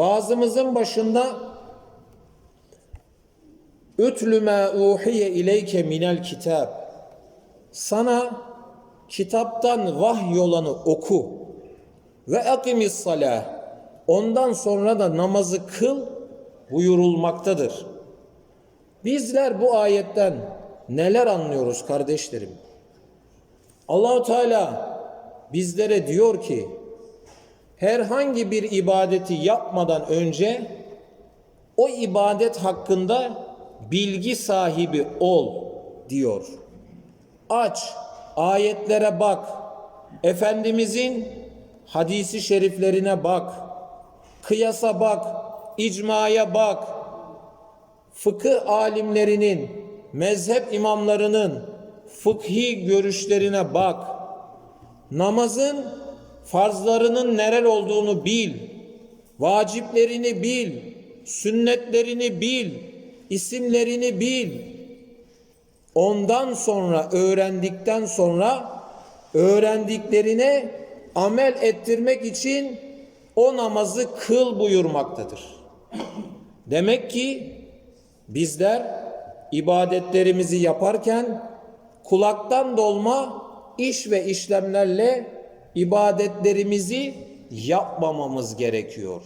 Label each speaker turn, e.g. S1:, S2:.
S1: Vaazımızın başında Ütlü ma uhiye ileyke minel kitab. Sana kitaptan vahyolanı oku. Ve akimis salah. Ondan sonra da namazı kıl buyurulmaktadır. Bizler bu ayetten neler anlıyoruz kardeşlerim? Allahu Teala bizlere diyor ki herhangi bir ibadeti yapmadan önce o ibadet hakkında bilgi sahibi ol diyor. Aç, ayetlere bak. Efendimizin hadisi şeriflerine bak. Kıyasa bak, icmaya bak. Fıkıh alimlerinin, mezhep imamlarının fıkhi görüşlerine bak. Namazın farzlarının neler olduğunu bil. Vaciplerini bil. Sünnetlerini bil. isimlerini bil. Ondan sonra öğrendikten sonra öğrendiklerine amel ettirmek için o namazı kıl buyurmaktadır. Demek ki bizler ibadetlerimizi yaparken kulaktan dolma iş ve işlemlerle ibadetlerimizi yapmamamız gerekiyor.